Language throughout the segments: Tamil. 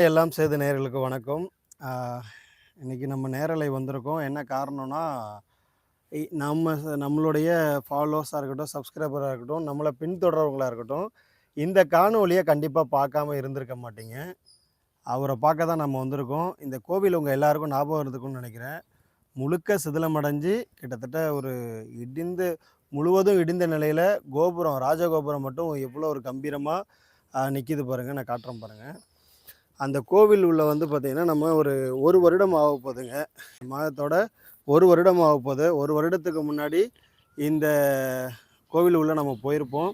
எல்லாம் செய்த நேர்களுக்கு வணக்கம். இன்றைக்கி இன்னைக்கு நம்ம நேரலை வந்திருக்கோம். என்ன காரணம்னா இ- நம்ம நம்மளுடைய ஃபாலோவர்ஸாக இருக்கட்டும் சப்ஸ்கிரைபராக இருக்கட்டும் நம்மளை பின்தொடர்றவங்களாக இருக்கட்டும் இந்த காணொலியை கண்டிப்பாக பார்க்காம இருந்திருக்க மாட்டீங்க. அவரை பார்க்க தான் நம்ம வந்திருக்கோம். இந்த கோவில் உங்கள் எல்லாருக்கும் ஞாபகம் இருக்கும்னு நினைக்கிறேன். முழுக்க சிதிலமடைஞ்சு கிட்டத்தட்ட ஒரு இடிந்து முழுவதும் இடிந்த நிலையில் கோபுரம் ராஜகோபுரம் மட்டும் எவ்வளோ ஒரு கம்பீரமாக நிற்கிது பாருங்கள் நான் காட்டுறேன் பாருங்கள் அந்த கோவில் உள்ள வந்து பார்த்திங்கன்னா நம்ம ஒரு ஒரு வருடம் ஆக போகுதுங்க. மாதத்தோட ஒரு வருடம் ஆக போகுது. ஒரு வருடத்துக்கு முன்னாடி இந்த கோவில் உள்ள நம்ம போயிருப்போம்.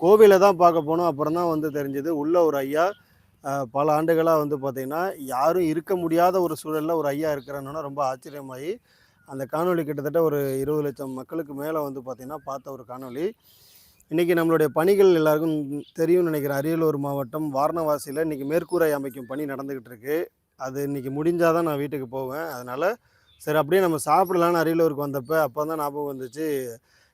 கோவிலை தான் பார்க்க போனோம். அப்புறம் தான் வந்து தெரிஞ்சது உள்ள ஒரு ஐயா பல ஆண்டுகளாக வந்து பார்த்திங்கன்னா யாரும் இருக்க முடியாத ஒரு சூழலில் ஒரு ஐயா இருக்கிறன்னு ரொம்ப ஆச்சரியமாகி அந்த காணொளி கிட்டத்தட்ட ஒரு இருபது லட்சம் மக்களுக்கு மேலே வந்து பார்த்திங்கன்னா பார்த்த ஒரு காணொளி. இன்றைக்கி நம்மளுடைய பணிகள் எல்லாருக்கும் தெரியும்னு நினைக்கிறேன். அரியலூர் மாவட்டம் வாரணவாசியில் இன்றைக்கி மேற்கூரை அமைக்கும் பணி நடந்துக்கிட்டு இருக்குது அது இன்றைக்கி முடிஞ்சால் தான் நான் வீட்டுக்கு போவேன். அதனால் சரி அப்படியே நம்ம சாப்பிடலான்னு அரியலூருக்கு வந்தப்போ அப்போ தான் ஞாபகம் வந்துச்சு.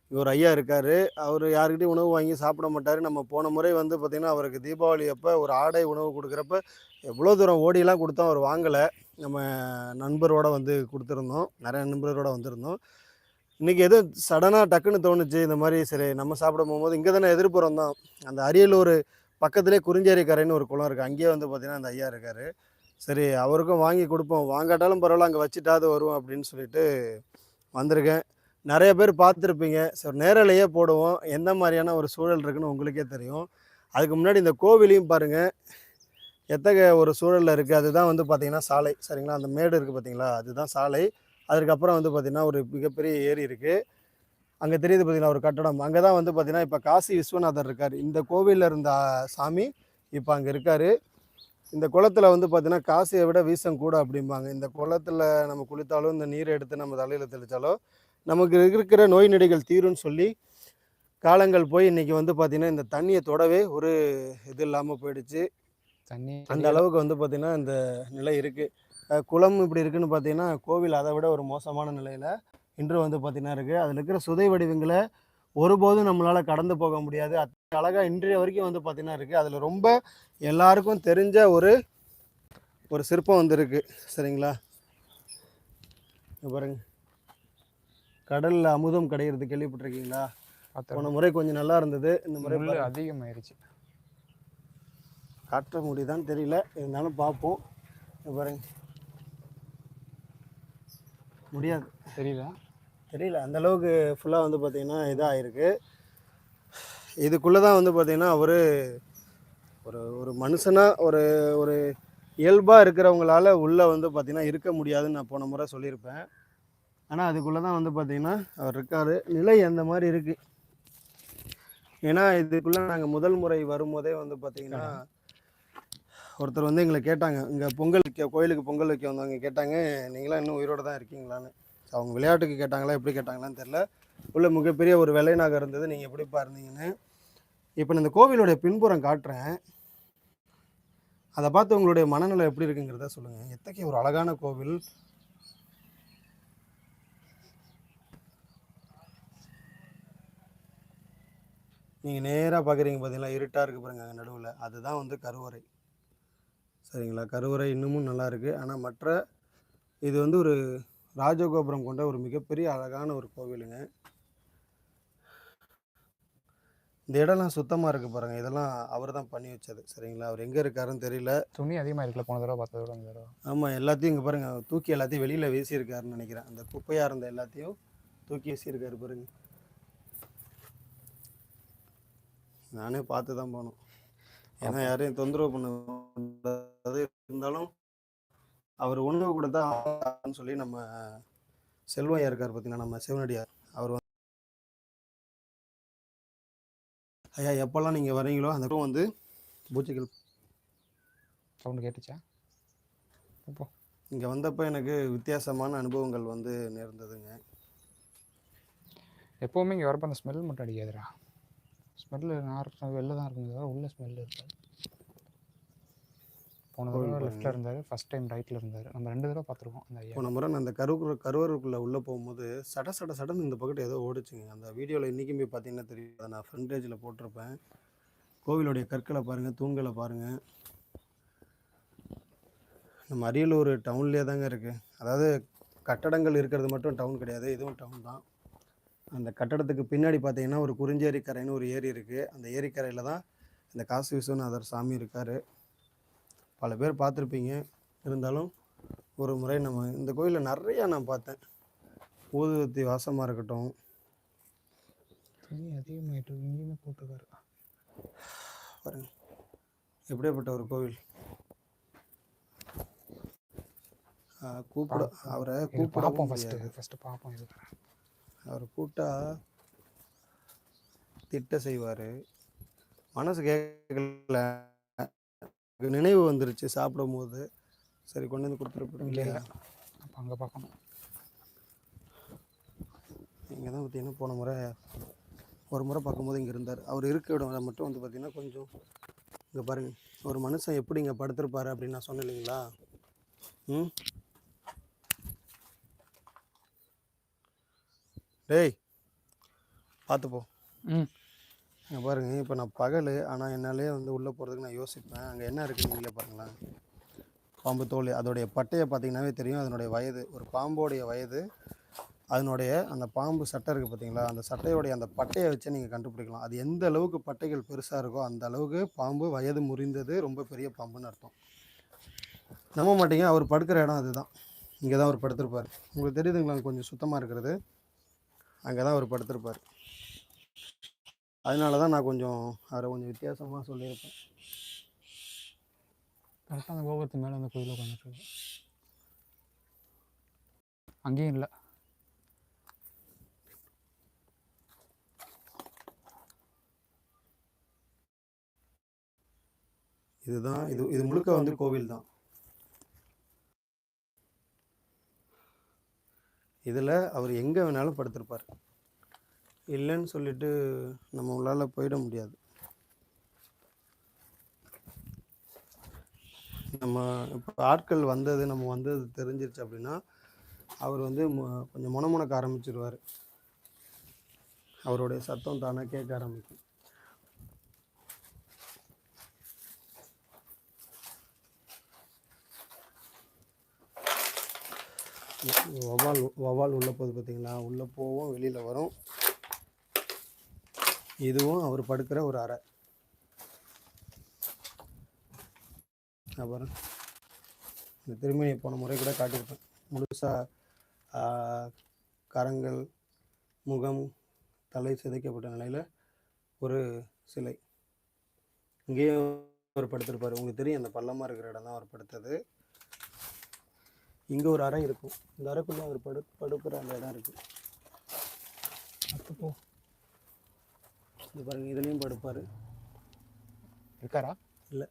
இங்க ஒரு ஐயா இருக்கார். அவர் யாருக்கிட்டையும் உணவு வாங்கி சாப்பிட மாட்டார். நம்ம போன முறை வந்து பார்த்திங்கன்னா அவருக்கு தீபாவளி அப்போ ஒரு ஆடை உணவு கொடுக்குறப்ப எவ்வளோ தூரம் ஓடிலாம் கொடுத்தோம் அவர் வாங்கலை. நம்ம நண்பரோடு வந்து கொடுத்துருந்தோம். நிறைய நண்பரோடு வந்திருந்தோம். இன்றைக்கி எதுவும் சடனாக டக்குன்னு தோணுச்சு இந்த மாதிரி சரி நம்ம சாப்பிட போகும்போது இங்கே தானே எதிர்ப்புறம் தான் அந்த அரியலூர் பக்கத்துலேயே குறிஞ்சேரி கரைன்னு ஒரு குளம் இருக்குது அங்கேயே வந்து பார்த்திங்கன்னா அந்த ஐயா இருக்கார். சரி அவருக்கும் வாங்கி கொடுப்போம். வாங்காட்டாலும் பரவாயில்ல அங்கே வச்சுட்டாவது வரும் அப்படின்னு சொல்லிட்டு வந்திருக்கேன். நிறைய பேர் பார்த்துருப்பீங்க. சரி நேரலையே போடுவோம். எந்த மாதிரியான ஒரு சூழல் இருக்குன்னு உங்களுக்கே தெரியும். அதுக்கு முன்னாடி இந்த கோவிலையும் பாருங்கள் எத்தகைய ஒரு சூழலில் இருக்குது அதுதான் வந்து பார்த்திங்கன்னா சாலை. சரிங்களா? அந்த மேடு இருக்குது பார்த்திங்களா அதுதான் சாலை. அதுக்கப்புறம் வந்து பார்த்திங்கன்னா ஒரு மிகப்பெரிய ஏரி இருக்குது அங்கே தெரியுது பார்த்தீங்களா ஒரு கட்டடம். அங்கே தான் வந்து பார்த்திங்கன்னா இப்போ காசி விஸ்வநாதர் இருக்கார். இந்த கோவிலில் இருந்த சாமி இப்போ அங்கே இருக்கார். இந்த குளத்துல வந்து பார்த்தீங்கன்னா காசியை விட வீசம் கூட அப்படிம்பாங்க. இந்த குளத்துல நம்ம குளித்தாலும் இந்த நீரை எடுத்து நம்ம தலையில் தெளித்தாலோ நமக்கு இருக்கிற நோய் நொடிகள் தீரும்னு சொல்லி காலங்கள் போய் இன்னைக்கு வந்து பார்த்திங்கன்னா இந்த தண்ணியை தொடவே ஒரு இது இல்லாமல் போயிடுச்சு. தண்ணி அந்த அளவுக்கு வந்து பார்த்திங்கன்னா இந்த நிலை இருக்குது குளம் இப்படி இருக்குன்னு பார்த்தீங்கன்னா கோவில் அதை விட ஒரு மோசமான நிலையில் இன்று வந்து பார்த்திங்கன்னா இருக்குது அதில் இருக்கிற சுதை வடிவங்களை ஒருபோதும் நம்மளால் கடந்து போக முடியாது. அழகாக இன்றைய வரைக்கும் வந்து பார்த்திங்கன்னா இருக்குது அதில் ரொம்ப எல்லாருக்கும் தெரிஞ்ச ஒரு ஒரு சிற்பம் வந்து சரிங்களா? பாருங்க. கடலில் அமுதம் கிடைக்கிறது கேள்விப்பட்டிருக்கீங்களா? போன முறை கொஞ்சம் நல்லா இருந்தது. இந்த முறை. அதிகமாயிருச்சு. காட்ட முடியுதான்னு தெரியல. இருந்தாலும் பார்ப்போம். பாருங்க. முடியாது. தெரியல. தெரியல. அந்த அளவுக்கு ஃபுல்லாக வந்து பார்த்தீங்கன்னா இதாக இருக்கு இதுக்குள்ளே தான் வந்து பார்த்தீங்கன்னா அவர் ஒரு ஒரு மனுஷனாக ஒரு ஒரு இயல்பாக இருக்கிறவங்களால உள்ளே வந்து பார்த்தீங்கன்னா இருக்க முடியாதுன்னு நான் போன முறை சொல்லியிருப்பேன். ஆனால் அதுக்குள்ளே தான் வந்து பார்த்தீங்கன்னா அவர் இருக்கார். நிலை அந்த மாதிரி இருக்குது ஏன்னா இதுக்குள்ளே நாங்கள் முதல் முறை வரும்போதே வந்து பார்த்தீங்கன்னா ஒருத்தர் வந்து எங்களை கேட்டாங்க. இங்கே பொங்கல் வைக்க கோயிலுக்கு பொங்கல் வைக்க வந்தவங்க கேட்டாங்க. நீங்களாம் இன்னும் உயிரோடு தான் இருக்கீங்களான்னு. அவங்க விளையாட்டுக்கு கேட்டாங்களா எப்படி கேட்டாங்களான்னு தெரில உள்ள மிகப்பெரிய ஒரு வெள்ளை நாகம் இருந்தது. நீங்கள் எப்படி பாருந்தீங்கன்னு. இப்போ நான் இந்த கோவிலுடைய பின்புறம் காட்டுறேன். அதை பார்த்து உங்களுடைய மனநிலை எப்படி இருக்குங்கிறத சொல்லுங்கள் எத்தகைய ஒரு அழகான கோவில். நீங்கள் நேராக பார்க்குறீங்க பார்த்தீங்களா இருட்டாக இருக்குது பாருங்க அங்கே நடுவில். அதுதான் வந்து கருவறை. சரிங்களா? கருவறை இன்னமும் நல்லா இருக்குது ஆனால் மற்ற இது வந்து ஒரு ராஜகோபுரம் கொண்ட ஒரு மிகப்பெரிய அழகான ஒரு கோவிலுங்க. இந்த இடம்லாம் சுத்தமாக இருக்குது பாருங்கள் இதெல்லாம் அவர் தான் பண்ணி வச்சது. சரிங்களா? அவர் எங்கே இருக்காருன்னு தெரியல. துணி அதிகமாக இருக்குல்ல? போன தடவை பார்த்தத விட தடவை. ஆமாம் எல்லாத்தையும் இங்கே பாருங்கள் தூக்கி எல்லாத்தையும் வெளியில் வீசியிருக்காருன்னு நினைக்கிறேன். அந்த குப்பையாக இருந்த எல்லாத்தையும் தூக்கி வீசியிருக்காரு பாருங்க. நானே பார்த்து தான் போகணும் ஏன்னா யாரையும் தொந்தரவு பண்ண இருந்தாலும் அவர் உணவு கொடுத்தா சொல்லி நம்ம செல்வையா இருக்கார் பார்த்தீங்கன்னா நம்ம சிவனடியார். அவர் வந்து ஐயா எப்போல்லாம் நீங்கள் வரீங்களோ அந்த பக்கம் வந்து பூஜைகள் சவுண்டு கேட்டுச்சா? இப்போ இங்கே வந்தப்போ எனக்கு வித்தியாசமான அனுபவங்கள் வந்து நேர்ந்ததுங்க. எப்போவுமே இங்கே வரப்போ அந்த ஸ்மெல் மட்டும் அடிக்காதுடா. ஸ்மெல்லு நான் வெளில தான் இருக்கும் தவிர உள்ள ஸ்மெல் இருக்காது. போன தடவை. லெஃப்ட்டில் இருந்தார் ஃபஸ்ட் டைம் ரைட்டில் இருந்தார். நம்ம ரெண்டு தடவை பார்த்துருக்கோம் அந்த போன முறை நான் அந்த கரு கருவருக்குள்ளே உள்ளே போகும்போது சட சட சடன்னு இந்த பக்கத்து ஏதோ ஓடுச்சுங்க. அந்த வீடியோவில் இன்றைக்கும் போய் பார்த்தீங்கன்னா தெரியும் அதை நான் ஃப்ரண்ட் பேஜில் போட்டிருப்பேன். கோவிலுடைய கற்களை பாருங்கள் தூண்களை பாருங்கள் நம்ம அரியலூர் டவுன்லேயே தாங்க இருக்குது அதாவது கட்டடங்கள் இருக்கிறது மட்டும் டவுன் கிடையாது. இதுவும் டவுன் தான். அந்த கட்டடத்துக்கு பின்னாடி பார்த்தீங்கன்னா ஒரு குறிஞ்சேரி கரைன்னு ஒரு ஏரி இருக்குது அந்த ஏரிக்கரையில் தான் இந்த காசி விஸ்வநாதர் சாமி இருக்கார். பல பேர் பார்த்துருப்பீங்க. இருந்தாலும் ஒரு முறை நம்ம இந்த கோயிலில் நிறையா நான் பார்த்தேன். ஊதுவத்தி வாசமாக இருக்கட்டும். துணி அதிகமாயிட்டு இருக்கு. இங்கேயுமே போட்டிருக்காரு. பாருங்க. எப்படியாப்பட்ட ஒரு கோவில். கூப்பிட அவரை இது கூப்பிடவும் பார்ப்போம். ஃபஸ்ட்டு ஃபஸ்ட்டு பார்ப்போம் இது அவர் கூட்டா திட்ட செய்வார். மனசு கேட்கல நினைவு வந்துருச்சு சாப்பிடும்போது. சரி கொண்டு வந்து கொடுத்துருப்போம் இல்லை இல்லையா? இல்லை அப்போ அங்கே பார்க்கணும். இங்கே தான் பார்த்தீங்கன்னா போன முறை ஒரு முறை பார்க்கும்போது இங்கே இருந்தார். அவர் இருக்க இடம் மட்டும் வந்து பார்த்தீங்கன்னா கொஞ்சம் இங்கே பாருங்க. ஒரு மனுஷன் எப்படி இங்கே படுத்திருப்பாரு அப்படின்னு நான் சொன்னேன் இல்லைங்களா? ம்? டேய் பார்த்து போ. ம். பாருங்க இப்போ நான் பகல் ஆனால் என்னாலே வந்து உள்ளே போகிறதுக்கு நான் யோசிப்பேன். அங்கே என்ன இருக்குன்னு நீங்களே பாருங்களேன். பாம்பு தோல் அதோடைய பட்டையை பார்த்தீங்கன்னாவே தெரியும். அதனுடைய வயது ஒரு பாம்போடைய வயது அதனுடைய அந்த பாம்பு சட்டை இருக்குது பார்த்தீங்களா அந்த சட்டையோடைய அந்த பட்டையை வச்சு நீங்கள் கண்டுபிடிக்கலாம். அது எந்த அளவுக்கு பட்டைகள் பெருசாக இருக்கோ அந்த அளவுக்கு பாம்பு வயது முறிந்தது ரொம்ப பெரிய பாம்புன்னு அர்த்தம். நம்ப மாட்டீங்க. அவர் படுக்கிற இடம் அதுதான். இங்கே தான் அவர் படுத்திருப்பார். உங்களுக்கு தெரியுதுங்களா? கொஞ்சம் சுத்தமாக இருக்கிறது. அங்கே தான் அவர் படுத்திருப்பார். அதனால தான் நான் கொஞ்சம் அவரை கொஞ்சம் வித்தியாசமாக சொல்லியிருப்பேன். கரெக்டாக அந்த கோபுரத்து மேலே அந்த கோயில் உட்காந்துட்டு அங்கேயும் இல்லை. இதுதான் இது இது முழுக்க வந்து கோவில் தான். இதில் அவர் எங்கே வேணாலும் படுத்திருப்பார். இல்லைன்னு சொல்லிட்டு நம்ம உள்ளால் போயிட முடியாது. நம்ம இப்போ ஆட்கள் வந்தது நம்ம வந்தது தெரிஞ்சிருச்சு அப்படின்னா அவர் வந்து மொ- கொஞ்சம் முணமுணக்க ஆரம்பிச்சிருவார். அவருடைய சத்தம் தானே கேட்க ஆரம்பிக்கும். வவால் வவால் உள்ளே போகுது பார்த்தீங்களா உள்ளே போவோம் வெளியில் வரும். இதுவும் அவர் படுக்கிற ஒரு அறை. அப்புறம் இந்த திருமணி போன முறை கூட காட்டியிருப்பேன். முழுசாக கரங்கள் முகம் தலை சிதைக்கப்பட்ட நிலையில் ஒரு சிலை. இங்கேயும் அவர் படுத்திருப்பார். உங்களுக்கு தெரியும் அந்த பள்ளமாக இருக்கிற இடம் தான் அவர் படுத்தது. இங்கே ஒரு அறை இருக்கும். இந்த அறைக்குள்ளே அவர் படு படுக்கிற அந்த இடம் இருக்குது அப்போ போ இது பாருங்க இதுலேயும் படுப்பார். இருக்காரா? இல்லை.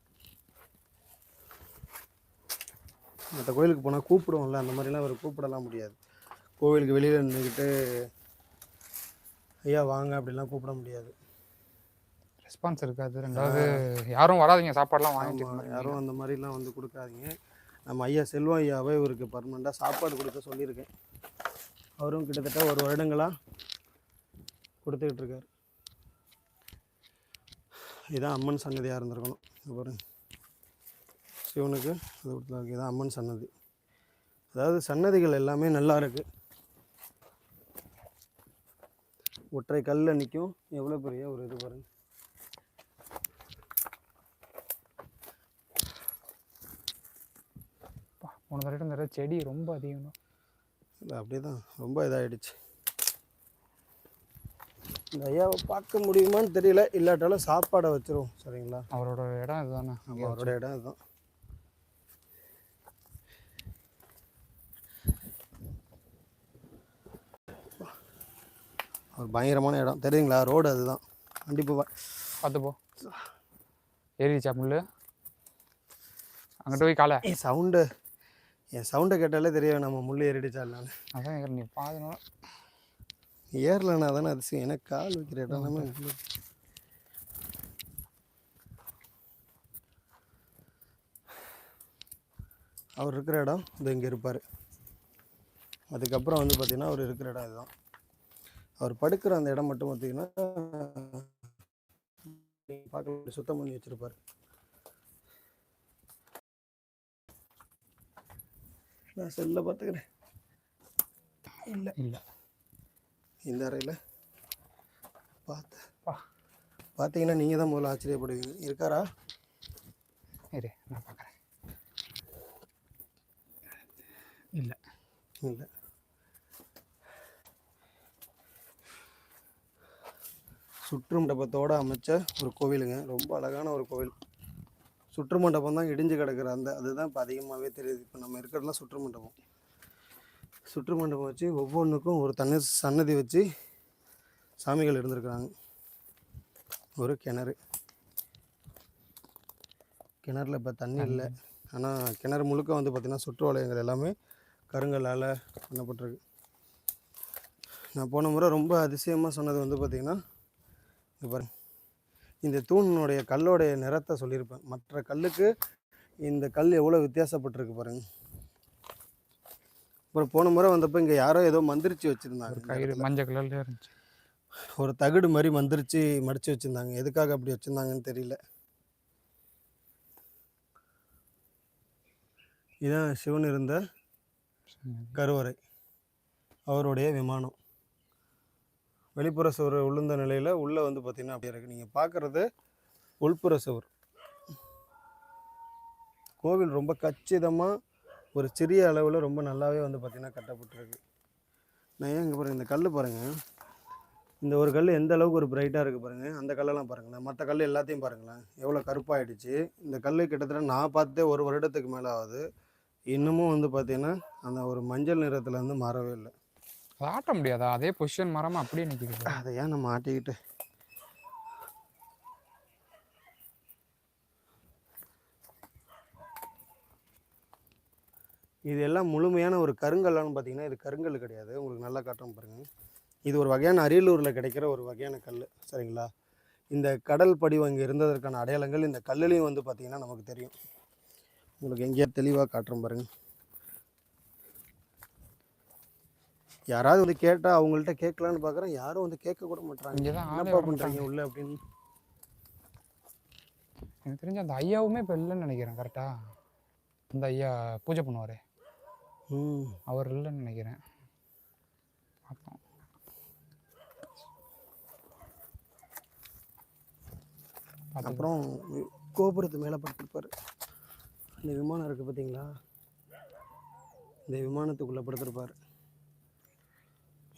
மற்ற கோயிலுக்கு போனால் கூப்பிடுவோம்ல அந்த மாதிரிலாம் அவர் கூப்பிடலாம் முடியாது. கோவிலுக்கு வெளியில் நின்றுக்கிட்டு ஐயா வாங்க அப்படிலாம் கூப்பிட முடியாது. ரெஸ்பான்ஸ் இருக்காது. ரெண்டாவது யாரும் வராதீங்க சாப்பாடுலாம் வாங்கிட்டு யாரும் அந்த மாதிரிலாம் வந்து கொடுக்காதீங்க. நம்ம ஐயா செல்வம் ஐயாவே இவருக்கு பர்மனெண்ட்டாக சாப்பாடு கொடுக்க சொல்லியிருக்கேன். அவரும் கிட்டத்தட்ட ஒரு வருடங்களாக கொடுத்துக்கிட்டு இருக்கார். இதான் அம்மன் சன்னதியாக இருந்திருக்கணும். இது பாருங்க. சிவனுக்கு அது கொடுத்துருக்கு இதான் அம்மன் சன்னதி. அதாவது சன்னதிகள் எல்லாமே நல்லா இருக்குது ஒற்றை கல்லில் நிற்கும் எவ்வளோ பெரிய ஒரு இது பாருங்கள் போன தடவை நிறைய செடி ரொம்ப அதிகம் அப்படியே தான் ரொம்ப இதாகிடுச்சு இந்த ஐயாவை பார்க்க முடியுமான்னு தெரியல இல்லாட்டாலும் சாப்பாடை வச்சிருவோம் சரிங்களா? அவரோட இடம் இதுதானே நம்ம அவரோட இடம் இதுதான். ஒரு பயங்கரமான இடம். தெரியுங்களா? ரோடு அதுதான். வண்டி போவா பார்த்து போ. ஏறிச்சா முள்ளு? அங்கிட்ட போய் காலை. சவுண்டு. என் சவுண்டை கேட்டாலே தெரியும் நம்ம முள் ஏறிடுச்சா இல்லைன்னு. அதான் நீ பாதி நாள். ஏறலைன்னா தானே அதிசயம். எனக்கு கால் வைக்கிற இடம் முள்ளு. அவர் இருக்கிற இடம் இது இங்கே இருப்பார். அதுக்கப்புறம் வந்து பார்த்திங்கன்னா அவர் இருக்கிற இடம் இதுதான். அவர் படுக்கிற அந்த இடம் மட்டும் பார்த்தீங்கன்னா பார்க்க சுத்தம் பண்ணி வச்சுருப்பார். நான் செல்ல பார்த்துக்கிறேன். இல்லை. இல்லை. இந்த அறையில் பார்த்து பார்த்தீங்கன்னா நீங்கள் தான் முதல்ல ஆச்சரியப்படுவீங்க. இருக்காரா? இரு நான் பார்க்குறேன். இல்லை. இல்லை. சுற்று மண்டபத்தோடு அமைச்ச ஒரு கோவிலுங்க. ரொம்ப அழகான ஒரு கோவில். சுற்று மண்டபம் தான் இடிஞ்சு கிடக்குற அந்த அதுதான் இப்போ அதிகமாகவே தெரியுது. இப்போ நம்ம இருக்கிறதுலாம் சுற்று மண்டபம் சுற்று மண்டபம் வச்சு ஒவ்வொன்றுக்கும் ஒரு தண்ணி சன்னதி வச்சு சாமிகள் இருந்திருக்கிறாங்க. ஒரு கிணறு. கிணறுல இப்போ தண்ணி இல்லை. ஆனால் கிணறு முழுக்க வந்து பார்த்திங்கன்னா சுற்று வளையங்கள் எல்லாமே கருங்கல்லால் பண்ணப்பட்டிருக்கு. நான் போன முறை ரொம்ப அதிசயமாக சொன்னது வந்து பார்த்திங்கன்னா இங்க பாருங்க. இந்த தூணினுடைய கல்லோடைய நிறத்தை சொல்லியிருப்பேன். மற்ற கல்லுக்கு இந்த கல் எவ்வளோ வித்தியாசப்பட்டிருக்கு பாருங்க. அப்புறம் போன முறை வந்தப்போ இங்கே யாரோ ஏதோ மந்திரிச்சு வச்சுருந்தாங்க. மஞ்சள் கலர்ல இருந்துச்சு. ஒரு தகடு மாதிரி மந்திரிச்சு மடிச்சு வச்சுருந்தாங்க. எதுக்காக அப்படி வச்சுருந்தாங்கன்னு தெரியல. இதான் சிவன் இருந்த கருவறை. அவருடைய விமானம். வெளிப்புற சுவர் உளுந்த நிலையில் உள்ளே வந்து பார்த்திங்கன்னா அப்படியே இருக்குது நீங்கள் பார்க்குறது உள்புற சுவர். கோவில் ரொம்ப கச்சிதமாக ஒரு சிறிய அளவில் ரொம்ப நல்லாவே வந்து பார்த்திங்கன்னா கட்டப்பட்டிருக்கு. நான் ஏன் இங்கே பாருங்கள் இந்த கல் பாருங்கள் இந்த ஒரு கல் எந்த அளவுக்கு ஒரு பிரைட்டாக இருக்குது பாருங்கள் அந்த கல்லெல்லாம் பாருங்களேன். மற்ற கல் எல்லாத்தையும் பாருங்களேன். எவ்வளோ கருப்பாயிடுச்சு. இந்த கல் கிட்டத்தட்ட நான் பார்த்தே ஒரு வருடத்துக்கு மேலே ஆகுது இன்னமும் வந்து பார்த்திங்கன்னா அந்த ஒரு மஞ்சள் நிறத்தில் இருந்து மாறவே இல்லை. அதை ஆட்ட முடியாதா? அதே பொசிஷன் மரமாக அப்படியே நிற்கிது அதை ஏன் நம்ம ஆட்டிக்கிட்டு. இது எல்லாம் முழுமையான ஒரு கருங்கல்லான்னு பார்த்தீங்கன்னா இது கருங்கல் கிடையாது. உங்களுக்கு நல்லா காட்டும் பாருங்கள் இது ஒரு வகையான அரியலூரில் கிடைக்கிற ஒரு வகையான கல் சரிங்களா? இந்த கடல் படிவம் இங்கே இருந்ததற்கான அடையாளங்கள் இந்த கல்லுலேயும் வந்து பார்த்திங்கன்னா நமக்கு தெரியும். உங்களுக்கு எங்கேயா தெளிவாக காட்டுறோம் பாருங்கள் யாராவது வந்து கேட்டால் அவங்கள்ட்ட கேட்கலான்னு பார்க்குறேன் யாரும் வந்து கேட்க கூட மாட்டாங்க இங்கே தான் என்னப்பா பண்ணுறீங்க. உள்ள அப்படின்னு. எனக்கு தெரிஞ்ச அந்த ஐயாவுமே இப்போ இல்லைன்னு நினைக்கிறேன். கரெக்டா அந்த ஐயா பூஜை பண்ணுவார். ம். அவர் இல்லைன்னு நினைக்கிறேன். பார்த்தோம். அப்புறம் கோபுரத்து மேலே படுத்திருப்பாரு. இந்த விமானம் இருக்குது பார்த்தீங்களா இந்த விமானத்துக்குள்ளே படுத்திருப்பாரு.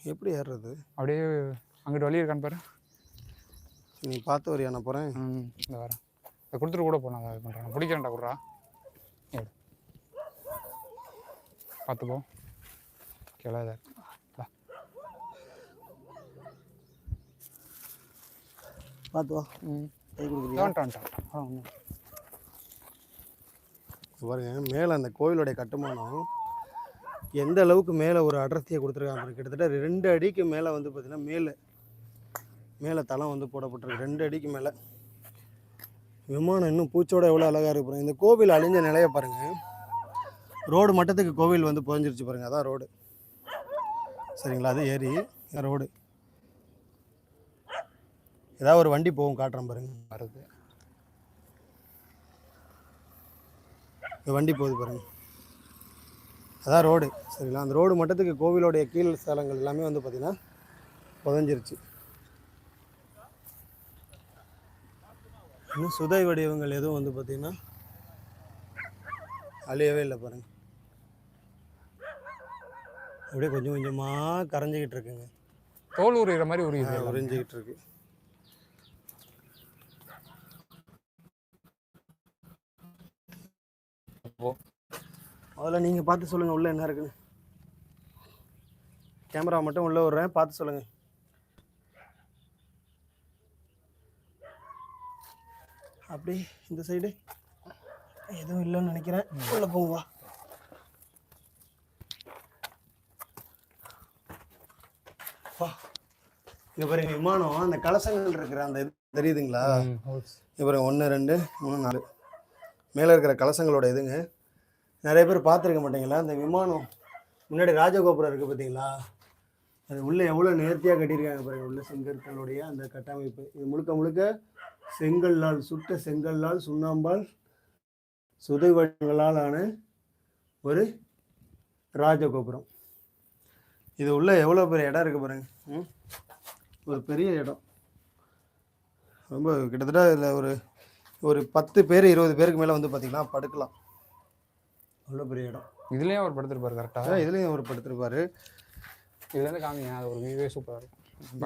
எப்படி ஏறுறது? அப்படியே அங்கிட்டு வழி இருக்கான்னு பாரு. நீ பார்த்து வரியா நான் போகிறேன் ம் இந்த வரேன் இதை கொடுத்துட்டு கூட போனேன் அதை பண்ணுறேன் பிடிக்கிறேன்டா குட்ரா எடு பார்த்து போ. கிளாத பார்த்து வா. ம். பாருங்க மேலே அந்த கோயிலுடைய கட்டுமானம் எந்த அளவுக்கு மேலே ஒரு அடர்த்தியை கொடுத்துருக்காங்க கிட்டத்தட்ட ரெண்டு அடிக்கு மேலே வந்து பார்த்திங்கன்னா மேலே. மேலே தளம் வந்து போடப்பட்டிருக்கு. ரெண்டு அடிக்கு மேலே. விமானம் இன்னும் பூச்சோட எவ்வளோ அழகாக இருக்கு பாருங்கள் இந்த கோவில் அழிஞ்ச நிலையை பாருங்கள் ரோடு மட்டத்துக்கு கோவில் வந்து புதஞ்சிருச்சு பாருங்கள் அதான் ரோடு. சரிங்களா? அது ஏரி ரோடு. ஏதாவது ஒரு வண்டி போகும் காட்டுறேன் பாருங்க. வருது. வண்டி போகுது பாருங்கள் அதான் ரோடு. சரிங்களா? அந்த ரோடு மட்டத்துக்கு கோவிலோடைய கீழ் ஸ்தலங்கள் எல்லாமே வந்து பார்த்திங்கன்னா புதஞ்சிருச்சு. இன்னும் சுதை வடிவங்கள் எதுவும் வந்து பார்த்திங்கன்னா அழியவே இல்லை பாருங்க. அப்படியே கொஞ்சம் கொஞ்சமாக கரைஞ்சிக்கிட்டு இருக்குங்க. தோல் உரிகிற மாதிரி உரியுது. உறிஞ்சிக்கிட்டு இருக்கு போ. முதல்ல நீங்கள் பார்த்து சொல்லுங்கள் உள்ளே என்ன இருக்குன்னு. கேமரா மட்டும் உள்ளே விட்றேன் பார்த்து சொல்லுங்கள் அப்படி இந்த சைடு எதுவும் இல்லைன்னு நினைக்கிறேன். உள்ளே போங்க வா. இங்கே பாருங்க விமானம் அந்த கலசங்கள் இருக்கிற அந்த இது தெரியுதுங்களா. இங்க பாருங்க ஒன்று ரெண்டு மூணு நாலு. மேலே இருக்கிற கலசங்களோட இதுங்க. நிறைய பேர் பார்த்துருக்க மாட்டீங்களா? அந்த விமானம் முன்னாடி ராஜகோபுரம் இருக்குது பார்த்தீங்களா? அது உள்ளே எவ்வளோ நேர்த்தியாக கட்டியிருக்காங்க பாருங்க உள்ள செங்கற்களுடைய அந்த கட்டமைப்பு. இது முழுக்க முழுக்க செங்கல்லால் சுட்ட செங்கல்லால் சுண்ணாம்பால் சுதை வடிவங்களால் ஆன ஒரு ராஜகோபுரம். இது உள்ள எவ்வளோ பெரிய இடம் இருக்குது பாருங்க? ஒரு பெரிய இடம். ரொம்ப கிட்டத்தட்ட இதில் ஒரு ஒரு பத்து பேர் இருபது பேருக்கு மேலே வந்து பார்த்திங்கன்னா படுக்கலாம். அவ்வளோ பெரிய இடம். இதுலயும் அவர் படுத்திருப்பாரு கரெக்டா அதான் இதுலேயும் அவர் படுத்திருப்பாரு. இதுல இருந்து காமிங்க அது ஒரு வியூவே சூப்பரா இருக்கும்.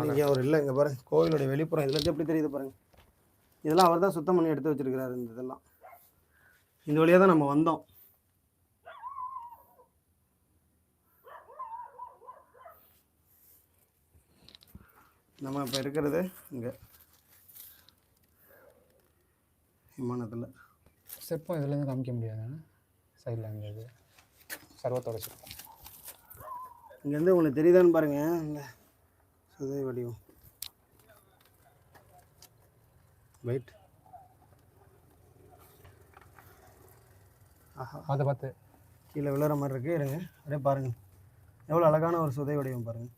இங்கே அவர் இல்லை இங்கே பாருங்க கோவிலுடைய வெளிப்புறம் இதுல இருந்து எப்படி தெரியுது பாருங்க. இதெல்லாம் அவர் தான் சுத்தம் பண்ணி எடுத்து வச்சிருக்கிறாரு இந்த இதெல்லாம். இந்த வழியாக தான் நம்ம வந்தோம். நம்ம இப்போ இருக்கிறது இங்கே. விமானத்தில். சிற்பம் இதுல இருந்து காமிக்க முடியாது சைடில் இது சர்வத்தோட சிற்பம் இங்கேருந்து உங்களுக்கு தெரியுதான்னு பாருங்க. இந்த சுதை வடிவம். வெயிட் ஆஹா. அதை பார்த்து கீழே விழுற மாதிரி இருக்கு. இருங்க. அப்படியே பாருங்க. எவ்வளோ அழகான ஒரு சுதை வடிவம் பாருங்க.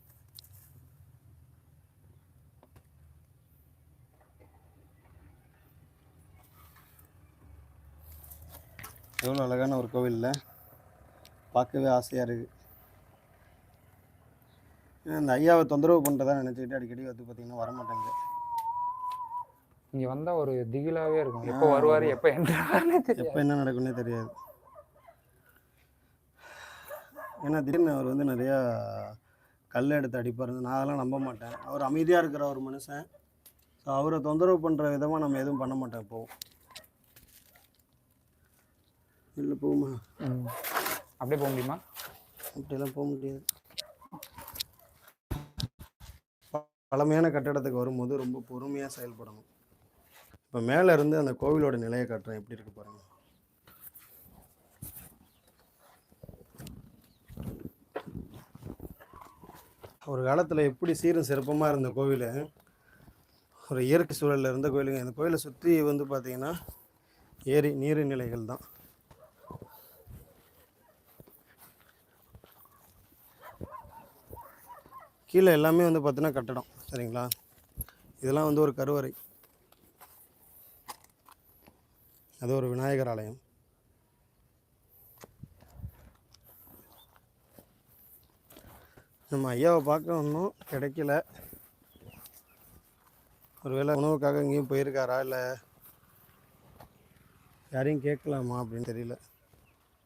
எவ்வளோ அழகான ஒரு கோவில்ல. பார்க்கவே ஆசையாக இருக்குது இந்த ஐயாவை தொந்தரவு பண்ணுறதா நினச்சிக்கிட்டு அடிக்கடி வந்து பார்த்தீங்கன்னா வரமாட்டேங்க இங்க வந்தா ஒரு திகிலாவே இருக்கும். எப்போ வருவாரு எப்போ தெரியாது. எப்போ என்ன நடக்கும்னே தெரியாது. ஏன்னா திடீர்னு அவர் வந்து நிறையா கல் எடுத்து அடிப்பார் நான் அதெல்லாம் நம்ப மாட்டேன். அவர் அமைதியாக இருக்கிற ஒரு மனுஷன். ஸோ அவரை தொந்தரவு பண்ணுற விதமாக நம்ம எதுவும் பண்ண மாட்டோம் இப்போவும் இல்லை போகுமா. அப்படியே போக முடியுமா? அப்படியெல்லாம் போக முடியாது. பழமையான கட்டடத்துக்கு வரும்போது ரொம்ப பொறுமையாக செயல்படணும். இப்போ மேலே இருந்து அந்த கோவிலோட நிலையை காட்டுறேன். எப்படி இருக்கு பாருங்க. ஒரு காலத்தில் எப்படி சீரும் சிறப்பமாக இருந்த கோவில் ஒரு இயற்கை சூழலில் இருந்த கோயிலுங்க இந்த கோயிலை சுற்றி வந்து பார்த்தீங்கன்னா ஏரி நீர்நிலைகள் தான். கீழே எல்லாமே வந்து பார்த்தீங்கன்னா கட்டடம் சரிங்களா? இதெல்லாம் வந்து ஒரு கருவறை. அது ஒரு விநாயகர் ஆலயம். நம்ம ஐயாவை பார்க்க வந்தோம் கிடைக்கல. ஒருவேளை உணவுக்காக எங்கேயும் போயிருக்காரா இல்லை யாரையும் கேட்கலாமா அப்படின்னு தெரியல.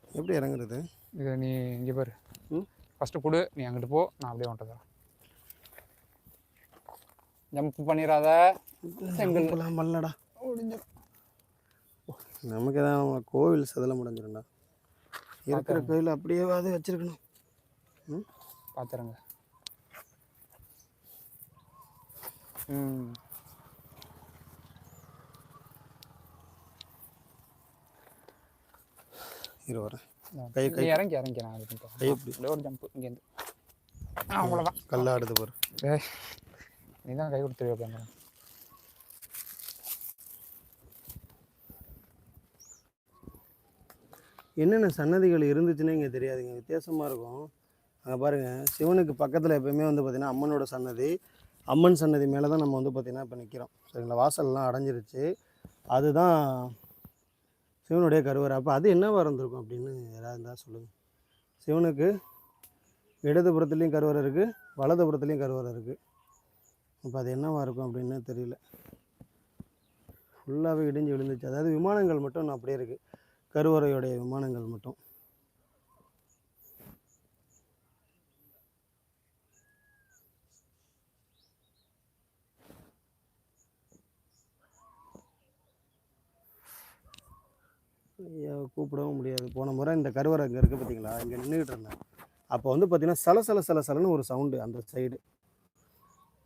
எப்படி இறங்குறது? இது நீ இங்கே பாரு. ம்? ஃபஸ்ட்டு கொடு நீ அங்கிட்டு போ நான் அப்படியே வந்துட்டு தரேன். ஜம்ப் பண்ணிடாத செங்கல். பண்ணலடா நமக்கு தான் கோவில் சதலம் முடிஞ்சிரும்டா. இருக்கிற கோயில் அப்படியேவாது வச்சிருக்கணும். ம்? பார்த்துருங்க ம். இரு வரேன். கை கை. இறங்கி இறங்கி நான் கை? அப்படியே ஒரு ஜம்ப் இங்கேருந்து. அவ்வளோதான் கல்லாடுது பாரு. நீ தான் கை கொடுத்துருவே அப்படிங்கிற என்னென்ன சன்னதிகள் இருந்துச்சுன்னே இங்கே தெரியாதுங்க. வித்தியாசமாக இருக்கும். அங்கே பாருங்கள் சிவனுக்கு பக்கத்தில் எப்பயுமே வந்து பார்த்திங்கன்னா அம்மனோட சன்னதி அம்மன் சன்னதி மேலே தான் நம்ம வந்து பார்த்திங்கன்னா இப்போ நிற்கிறோம் சரிங்களா? வாசல்லாம் அடைஞ்சிருச்சு. அதுதான் சிவனுடைய கருவறை. அப்போ அது என்னவா இருந்திருக்கும் அப்படின்னு யாராவது இருந்தால் சொல்லுங்கள் சிவனுக்கு இடதுபுறத்துலேயும் கருவறை இருக்குது வலதுபுறத்துலேயும் கருவறை இருக்குது அப்போ அது என்னவா இருக்கும் அப்படின்னு தெரியல. ஃபுல்லாகவே இடிஞ்சு விழுந்துச்சு. அதாவது விமானங்கள் மட்டும் இன்னும் அப்படியே இருக்குது கருவறையுடைய விமானங்கள் மட்டும். ஐயா கூப்பிடவும் முடியாது. போன முறை இந்த கருவறை இங்கே இருக்குது பார்த்தீங்களா இங்கே நின்றுக்கிட்டு இருந்தேன். அப்போ வந்து பார்த்திங்கன்னா சல சல சல சலன்னு ஒரு சவுண்டு அந்த சைடு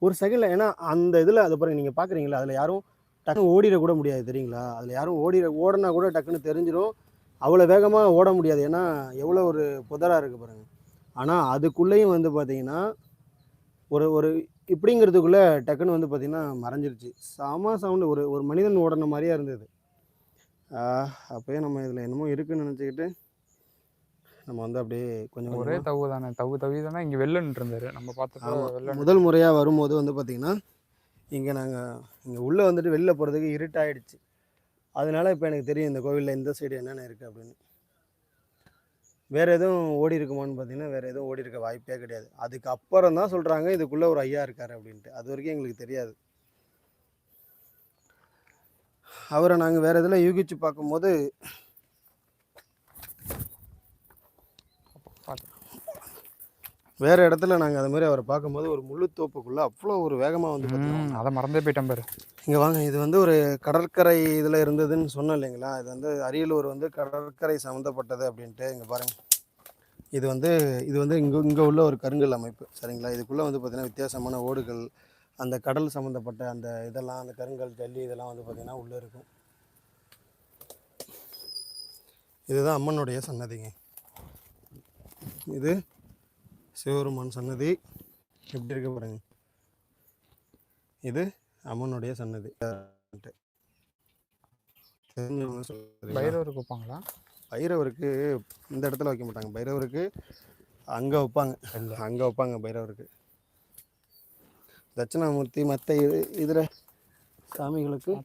ஒரு செகண்டில் ஏன்னா அந்த இதில் அது பாருங்கள் நீங்கள் பார்க்குறீங்களா அதில் யாரும் டக்குன்னு ஓடிட கூட முடியாது தெரியுங்களா? அதில் யாரும் ஓடிட ஓடினா கூட டக்குன்னு தெரிஞ்சிடும் அவ்வளோ வேகமாக ஓட முடியாது. ஏன்னா எவ்வளோ ஒரு புதராக இருக்குது பாருங்கள் ஆனால் அதுக்குள்ளேயும் வந்து பார்த்தீங்கன்னா ஒரு ஒரு இப்படிங்கிறதுக்குள்ளே டக்குன்னு வந்து பார்த்திங்கன்னா மறைஞ்சிருச்சு. செம சவுண்டு ஒரு ஒரு மனிதன் ஓடின மாதிரியே இருந்தது. அப்போயே நம்ம இதில் என்னமோ இருக்குன்னு நினச்சிக்கிட்டு நம்ம வந்து அப்படியே கொஞ்சம் ஒரே தவு தானே. தவு தவி தானே. இங்கே வெளிலன்னு இருந்தாரு நம்ம. வெளில முதல் முறையாக வரும்போது வந்து பார்த்திங்கன்னா இங்கே நாங்கள் இங்கே உள்ளே வந்துட்டு வெளில போகிறதுக்கு இருட்டாயிடுச்சு. அதனால இப்போ எனக்கு தெரியும் இந்த கோவிலில் இந்த சைடு என்னென்ன இருக்குது அப்படின்னு. வேறு எதுவும் ஓடி இருக்குமான்னு பார்த்தீங்கன்னா வேறு எதுவும் ஓடி இருக்க வாய்ப்பே கிடையாது. அதுக்கு அப்புறம் தான் சொல்கிறாங்க இதுக்குள்ளே ஒரு ஐயா இருக்கார் அப்படின்ட்டு. அது வரைக்கும் எங்களுக்கு தெரியாது. அவரை நாங்கள் வேறு இதில் யூகிச்சு பார்க்கும்போது வேறு இடத்துல நாங்கள் அது மாதிரி அவரை பார்க்கும்போது ஒரு முள்ளுத்தோப்புக்குள்ளே அவ்வளோ ஒரு வேகமாக வந்து பார்த்தீங்கன்னா அதை மறந்தே போயிட்டேன் பாரு. இங்கே வாங்க இது வந்து ஒரு கடற்கரை இதில் இருந்ததுன்னு சொன்னேன் இல்லைங்களா? இது வந்து அரியலூர் வந்து கடற்கரை சம்மந்தப்பட்டது அப்படின்ட்டு இங்கே பாருங்க. இது வந்து இது வந்து இங்கே இங்கே உள்ள ஒரு கருங்கல் அமைப்பு சரிங்களா? இதுக்குள்ளே வந்து பார்த்திங்கன்னா வித்தியாசமான ஓடுகள் அந்த கடல் சம்மந்தப்பட்ட அந்த இதெல்லாம் அந்த கருங்கல் ஜல்லி இதெல்லாம் வந்து பார்த்திங்கன்னா உள்ளே இருக்கும். இதுதான் அம்மனுடைய சன்னதிங்க. இது சிவபெருமான் சன்னதி. எப்படி இருக்கு பாருங்க. இது அம்மனுடைய சன்னதி? பைரவருக்கு வைப்பாங்களா? பைரவருக்கு இந்த இடத்துல வைக்க மாட்டாங்க. பைரவருக்கு அங்கே வைப்பாங்க. அங்கே. வைப்பாங்க பைரவருக்கு. தட்சிணாமூர்த்தி மற்ற இதில் சாமிகளுக்கு